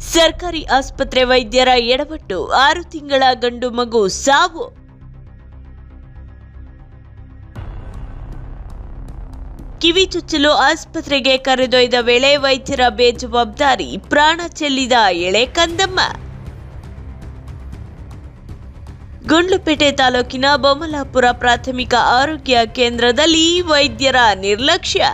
ಸರ್ಕಾರಿ ಆಸ್ಪತ್ರೆ ವೈದ್ಯರ ಎಡವಟ್ಟು ಆರು ತಿಂಗಳ ಗಂಡು ಮಗು ಸಾವು. ಕಿವಿ ಚುಚ್ಚಲು ಆಸ್ಪತ್ರೆಗೆ ಕರೆದೊಯ್ದ ವೇಳೆ ವೈದ್ಯರ ಬೇಜವಾಬ್ದಾರಿ, ಪ್ರಾಣ ಚೆಲ್ಲಿದ ಎಳೆ ಕಂದಮ್ಮ. ಗುಂಡ್ಲುಪೇಟೆ ತಾಲೂಕಿನ ಬೊಮ್ಮಲಾಪುರ ಪ್ರಾಥಮಿಕ ಆರೋಗ್ಯ ಕೇಂದ್ರದಲ್ಲಿ ವೈದ್ಯರ ನಿರ್ಲಕ್ಷ್ಯ.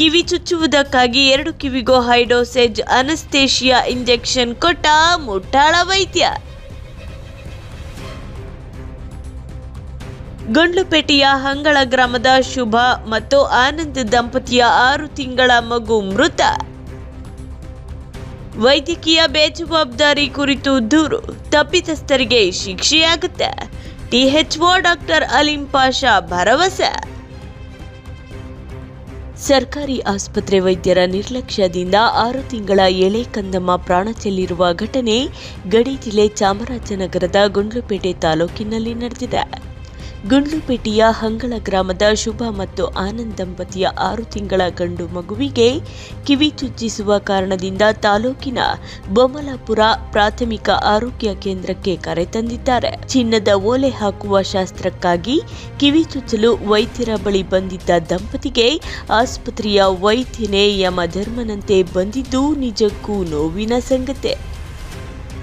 ಕಿವಿ ಚುಚ್ಚುವುದಕ್ಕಾಗಿ ಎರಡು ಕಿವಿಗೂ ಹೈಡೋಸೇಜ್ ಅನಸ್ತೇಶಿಯಾ ಇಂಜೆಕ್ಷನ್ ಕೊಟ್ಟ ಮುಟ್ಟಾಳ ವೈದ್ಯ. ಗಂಡ್ಲುಪೇಟೆಯ ಹಂಗಳ ಗ್ರಾಮದ ಶುಭ ಮತ್ತು ಆನಂದ್ ದಂಪತಿಯ ಆರು ತಿಂಗಳ ಮಗು ಮೃತ. ವೈದ್ಯಕೀಯ ಬೇಜವಾಬ್ದಾರಿ ಕುರಿತು ದೂರು, ತಪ್ಪಿತಸ್ಥರಿಗೆ ಶಿಕ್ಷೆಯಾಗುತ್ತೆ. ಟಿಎಚ್ಒ ಡಾಕ್ಟರ್ ಅಲಿಂ ಪಾಷಾ ಭರವಸೆ. ಸರ್ಕಾರಿ ಆಸ್ಪತ್ರೆ ವೈದ್ಯರ ನಿರ್ಲಕ್ಷ್ಯದಿಂದ ಆರು ತಿಂಗಳ ಎಳೆ ಕಂದಮ್ಮ ಪ್ರಾಣ ಚೆಲ್ಲಿರುವ ಘಟನೆ ಗಡಿ ಜಿಲ್ಲೆ ಚಾಮರಾಜನಗರದ ಗುಂಡ್ಲುಪೇಟೆ ತಾಲೂಕಿನಲ್ಲಿ ನಡೆದಿದೆ. ಗುಂಡ್ಲುಪೇಟೆಯ ಹಂಗಳ ಗ್ರಾಮದ ಶುಭ ಮತ್ತು ಆನಂದ್ ದಂಪತಿಯ ಆರು ತಿಂಗಳ ಗಂಡು ಮಗುವಿಗೆ ಕಿವಿ ಚುಚ್ಚಿಸುವ ಕಾರಣದಿಂದ ತಾಲೂಕಿನ ಬೊಮ್ಮಲಾಪುರ ಪ್ರಾಥಮಿಕ ಆರೋಗ್ಯ ಕೇಂದ್ರಕ್ಕೆ ಕರೆ ತಂದಿದ್ದಾರೆ. ಚಿನ್ನದ ಓಲೆ ಹಾಕುವ ಶಾಸ್ತ್ರಕ್ಕಾಗಿ ಕಿವಿ ಚುಚ್ಚಲು ವೈದ್ಯರ ಬಳಿ ಬಂದಿದ್ದ ದಂಪತಿಗೆ ಆಸ್ಪತ್ರೆಯ ವೈದ್ಯನೇ ಯಮಧರ್ಮನಂತೆ ಬಂದಿದ್ದು ನಿಜಕ್ಕೂ ನೋವಿನ ಸಂಗತಿ.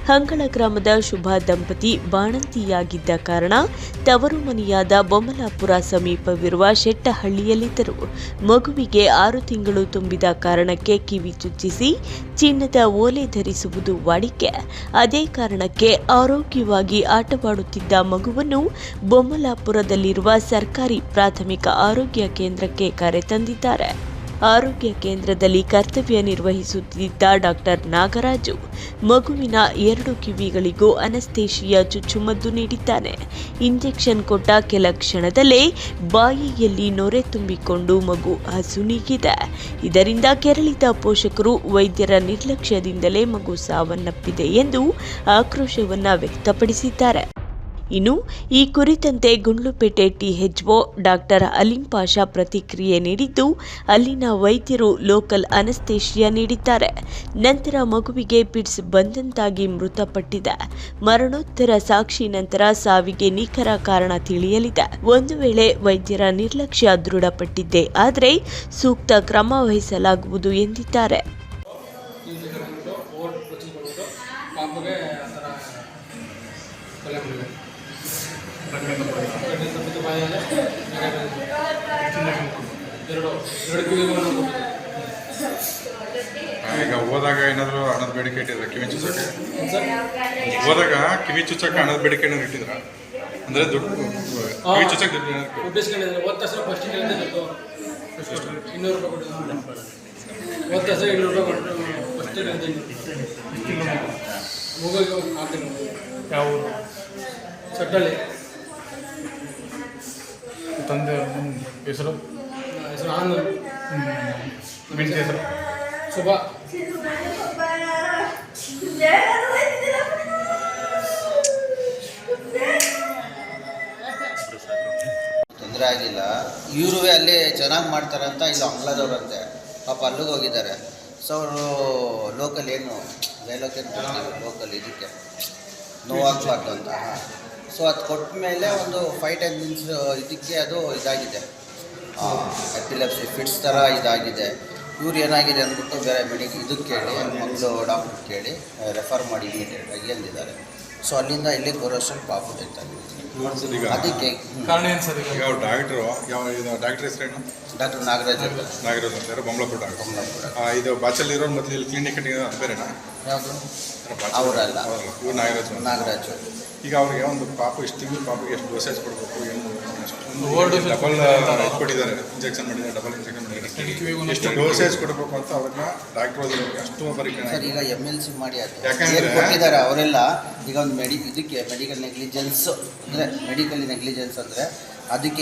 ಹಂಗಳ ಗ್ರಾಮದ ಶುಭ ದಂಪತಿ ಬಾಣಂತಿಯಾಗಿದ್ದ ಕಾರಣ ತವರು ಮನೆಯಾದ ಬೊಮ್ಮಲಾಪುರ ಸಮೀಪವಿರುವ ಶೆಟ್ಟಹಳ್ಳಿಯಲ್ಲಿದ್ದರು. ಮಗುವಿಗೆ ಆರು ತಿಂಗಳು ತುಂಬಿದ ಕಾರಣಕ್ಕೆ ಕಿವಿ ಚುಚ್ಚಿಸಿ ಚಿನ್ನದ ಓಲೆ ಧರಿಸುವುದು ವಾಡಿಕೆ. ಅದೇ ಕಾರಣಕ್ಕೆ ಆರೋಗ್ಯವಾಗಿ ಆಟವಾಡುತ್ತಿದ್ದ ಮಗುವನ್ನು ಬೊಮ್ಮಲಾಪುರದಲ್ಲಿರುವ ಸರ್ಕಾರಿ ಪ್ರಾಥಮಿಕ ಆರೋಗ್ಯ ಕೇಂದ್ರಕ್ಕೆ ಕರೆತಂದಿದ್ದಾರೆ. ಆರೋಗ್ಯ ಕೇಂದ್ರದಲ್ಲಿ ಕರ್ತವ್ಯ ನಿರ್ವಹಿಸುತ್ತಿದ್ದ ಡಾಕ್ಟರ್ ನಾಗರಾಜು ಮಗುವಿನ ಎರಡು ಕಿವಿಗಳಿಗೂ ಅನಸ್ತೇಶಿಯ ಚುಚ್ಚುಮದ್ದು ನೀಡಿದ್ದಾನೆ. ಇಂಜೆಕ್ಷನ್ ಕೊಟ್ಟ ಕೆಲ ಕ್ಷಣದಲ್ಲೇ ಬಾಯಿಯಲ್ಲಿ ನೊರೆ ತುಂಬಿಕೊಂಡು ಮಗು ಹಸುನೀಗಿದೆ ಇದರಿಂದ ಕೆರಳಿದ ಪೋಷಕರು ವೈದ್ಯರ ನಿರ್ಲಕ್ಷ್ಯದಿಂದಲೇ ಮಗು ಸಾವನ್ನಪ್ಪಿದೆ ಎಂದು ಆಕ್ರೋಶವನ್ನು ವ್ಯಕ್ತಪಡಿಸಿದ್ದಾರೆ. ಇನ್ನು ಈ ಕುರಿತಂತೆ ಗುಂಡ್ಲುಪೇಟೆ ಟಿಎಚ್ಒ ಡಾಕ್ಟರ್ ಅಲಿಂ ಪಾಷಾ ಪ್ರತಿಕ್ರಿಯೆ ನೀಡಿದ್ದು, ಅಲ್ಲಿನ ವೈದ್ಯರು ಲೋಕಲ್ ಅನಸ್ತೇಶಿಯಾ ನೀಡಿದ್ದಾರೆ. ನಂತರ ಮಗುವಿಗೆ ಪಿಟ್ಸ್ ಬಂದಂತಾಗಿ ಮೃತಪಟ್ಟಿದೆ. ಮರಣೋತ್ತರ ಸಾಕ್ಷಿ ನಂತರ ಸಾವಿಗೆ ನಿಖರ ಕಾರಣ ತಿಳಿಯಲಿದೆ. ಒಂದು ವೇಳೆ ವೈದ್ಯರ ನಿರ್ಲಕ್ಷ್ಯ ದೃಢಪಟ್ಟಿದ್ದೆ ಆದರೆ ಸೂಕ್ತ ಕ್ರಮ ವಹಿಸಲಾಗುವುದು ಎಂದಿದ್ದಾರೆ. ಈಗ ಹೋದಾಗ ಏನಾದರೂ ಹಣದ ಬೇಡಿಕೆ ಇಟ್ಟಿದ್ರ ಕಿವಿ ಚುಚ್ಚಕ್ಕೆ? ಹೋದಾಗ ಕಿವಿ ಚುಚ್ಚಕ್ಕೆ ಹಣದ ಬೇಡಿಕೆ ಏನಾದ್ರು ಇಟ್ಟಿದ್ರ? ಅಂದ್ರೆ ದುಡ್ಡು ಕಿವಿ ಚುಚ್ಚಕ್ಕೆ ದುಡ್ಡು ಏನಾದ್ರು ಹೋದ ತಕ್ಷಣ ಇನ್ನೂರು ರೂಪಾಯಿ ಕೊಟ್ಟಿದ್ದು. ಹೋದ ತಕ್ಷಣ ಇನ್ನೂರು ರೂಪಾಯಿ ಕೊಟ್ಟು ಫಸ್ಟ್ ಯಾವ ಚಟ್ಟಳ್ಳಿ ತಂದೆ ಹೆಸರು? ಹೆಸರು? ಆನಂದ್. ಹೆಸರು? ಶುಭ. ತೊಂದರೆ ಆಗಿಲ್ಲ. ಇವರು ಅಲ್ಲಿ ಚೆನ್ನಾಗಿ ಮಾಡ್ತಾರಂತ ಅಂತ ಇಲ್ಲಿ ಅಂಗ್ಲದವ್ರಂತೆ ಪಾಪ ಅಲ್ಲಿಗೆ ಹೋಗಿದ್ದಾರೆ. ಸೊ ಅವರು ಲೋಕಲ್ ಏನು ಲೋಕಲ್ ಇದಕ್ಕೆ. ನೋವಾಗಬಾರ್ದು ಅಂತ. ಸೊ ಅದು ಕೊಟ್ಟ ಮೇಲೆ ಒಂದು ಫೈವ್ ಟೆನ್ ಮಿನ್ಸ್ ಇದಕ್ಕೆ ಅದು ಇದಾಗಿದೆ. ಎಪಿಲೆಪ್ಸಿ ಫಿಟ್ಸ್ ಥರ ಇದಾಗಿದೆ. ಇವ್ರು ಏನಾಗಿದೆ ಅಂದ್ಬಿಟ್ಟು ಬೇರೆ ಮೆಡಿಕ್ ಇದಕ್ಕೆ ಕೇಳಿ ಮಗಳು ಡಾಕ್ಟ್ರ್ ಕೇಳಿ ರೆಫರ್ ಮಾಡಿ ಇಮಿಡಿಯೇಟಾಗಿ ಅಂದಿದ್ದಾರೆ. ಸೊ ಅಲ್ಲಿಂದ ಇಲ್ಲಿ ಕೊರೋಷನ್ ಪಾಪು ಡೆತ್ ಆಗಿದೆ ಅದಕ್ಕೆ ಕಾರಣ ಏನು ಸರ್ ಈಗ? ಈಗ ಡಾಕ್ಟ್ರು ಯಾವ ಇದು ಡಾಕ್ಟರ್ ಹೆಸರೇನು ಡಾಕ್ಟರ್ ನಾಗರಾಜ್ ನಾಗರಾಜ್ ಅಂತಾರೆ ಯಾರು ಬೊಮ್ಮಲಾಪುರ ಡಾಕ್ಟರ್ ಬೊಮ್ಮಲಾಪುರ. ಆ, ಇದು ಬಾಚಲ್ಲಿ ಇರೋ ಮತ್ತೆ ಇಲ್ಲಿ ಕ್ಲಿನಿಕ್ ಅದು ಬೇರೆನಾ? ಯಾವುದು? ಅವರಲ್ಲ. ನಾಗರಾಜ್ ನಾಗರಾಜ್ ಈಗ ಅವ್ರಿಗೆ ಒಂದು ಪಾಪ ಎಷ್ಟು ತಿಂಗಳು ಪಾಪಿಗೆ ಎಷ್ಟು ಡೋಸೇಜ್ ಕೊಡಬೇಕು ಏನು ಎಷ್ಟು ಡಬಲ್. ಕೊಟ್ಟಿದ್ದಾರೆ. ಇಂಜೆಕ್ಷನ್ ಮಾಡಿದ್ದಾರೆ ಡಬಲ್ ಇಂಜೆಕ್ಷನ್ ಮಾಡಿದ್ದಾರೆ. ಎಷ್ಟು ಡೋಸೇಜ್ ಕೊಡಬೇಕು ಅಂತ ಅವ್ರನ್ನ ಡಾಕ್ಟರ್ ಅಷ್ಟು ಪರೀಕ್ಷೆ ಸರ್ ಈಗ ಎಂ ಎಲ್ ಸಿ ಮಾಡಿ ಅದು. ಯಾಕಂದ್ರೆ- ಕೊಟ್ಟಿದ್ದಾರೆ ಅವರೆಲ್ಲ ಈಗ ಒಂದು ಮೆಡಿ ಇದಕ್ಕೆ ಮೆಡಿಕಲ್ ನೆಗ್ಲಿಜೆನ್ಸ್ ಅಂದರೆ ಮೆಡಿಕಲ್ ನೆಗ್ಲಿಜೆನ್ಸ್ ಅಂದರೆ ಅದಕ್ಕೆ